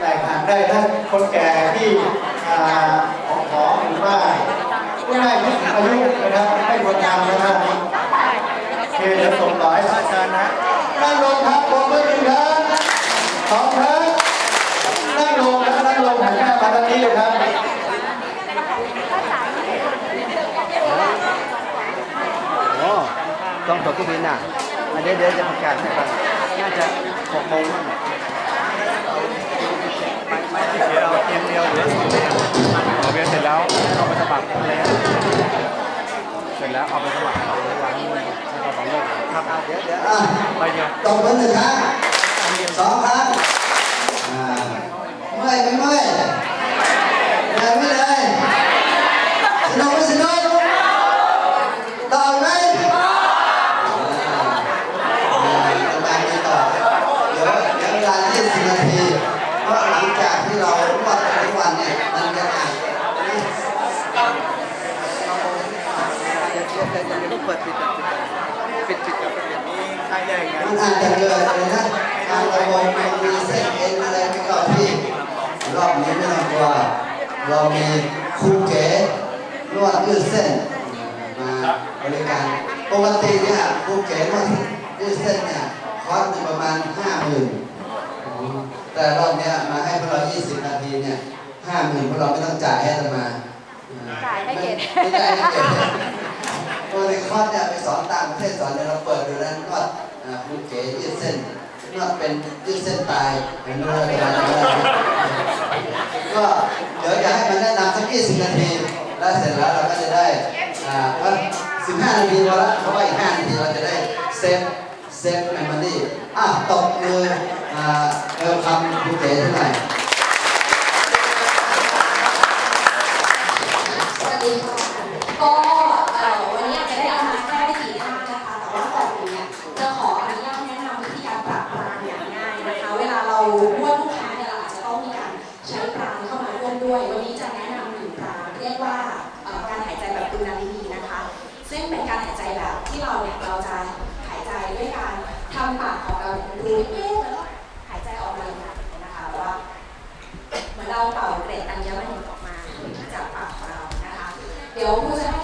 ได้ทานได้ทั้งคนแก่ที่อาของขอหรือว่าผู้ได้ผู้สูงอายุนะครับให้คนงานนะครับโอเคเดี๋ยวส่งต่อให้พระอาจารย์นะนั่งลงครับลงมือหนึ่งครับสองครับนั่งลงนะนั่งลงหันหน้ามาทางนี้เลยครับโอ้ต้องตกเครื่องบินอะอะเดี๋ยวเดี๋ยวจะประกาศให้ฟังน่าจะหกโมงมั้ง เดี๋ยวเอาเกมเดียวเหลือสองเกมเอาเบียเสร็จแล้วเอาไปสมัครแล้วเสร็จแล้วเอาไปสมัครสองวันเอาสองเลิกครับอะเดี๋ยวเดี๋ยวอะไปเดียวตบมือหนึ่งครั้งสองครั้งอ่าเมื่อยไม่เมื่อยเหนื่อยไม่เลยสนุกไม่สนุกต่อไหมอ่าสบายดีต่อเดี๋ยวเดี๋ยวเวลา20นาทีเพราะ ที่เรานวดกันทุกวันเนี่ยมันจะอ่านเดี๋ยวเดี๋ยวเดี๋ยวเดี๋ยวต้องเปิดปิดก่อนปิดก่อนปิดปิดก่อนปิดก่อนมีค่าแยกกันอาจจะเกิดเลยนะการระบมมันมีเส้นเอ็นอะไรไม่ก็ที่รอบนี้ไม่ต้องกลัวเรามีครูเก๋นวดยืดเส้นมาบริการปกติเนี่ยครูเก๋นวดยืดเส้นเนี่ยคอสประมาณห้าหมื่นแต่รอบเนี้ย มาให้พวกเรา20นาทีเนี่ยห้าหมื่นพวกเราไม่ต้องจ่ายให้อาตมาจ่ายให้เกรดไม่จ่ายให้เกรดตัวในคอร์สเนี่ยไปสอนต่างประเทศสอนเนี่ยเราเปิดดูแล้วนวดอ่าคุณเก๋ยืดเส้นนวดเป็นยืดเส้นตายเห็นไหมเวลาเวลาก็เดี๋ยวจะให้มันแนะนำสัก20นาทีแล้วเสร็จแล้วเราก็จะได้อ่าก็15นาทีพอละเพราะว่าอีก5นาทีเราจะได้เซฟเซฟเมมโมรี่อะตบมืออ่าเอลคำคุณเก๋เท่าไหร่ สวัสดีค่ะ ก็เอ่อวันนี้อาจจะได้เอามาแค่ไม่กี่ท่านนะคะ แต่ว่าก่อนอื่นเนี่ยจะขออนุญาตแนะนำวิธีการปรับปรามอย่างง่ายนะคะ เวลาเรา นวดลูกค้าเนี่ยเราอาจจะต้องมีการใช้ปรามเข้ามาร่วมด้วยวันนี้จะแนะนำหนึ่งปรามเรียกว่าการหายใจแบบดูนาลีนะคะ ซึ่งเป็นการหายใจแบบที่เราเนี่ยเราจะหายใจด้วยการทำปากของเราเนี่ยรูเอ๊ะแล้วก็หายใจออกมาอย่างนี้นะคะว่าเหมือนเราเป่าเกล็ดอัญมณีออกมาจากปากของเรานะคะ เดี๋ยวครูจะให้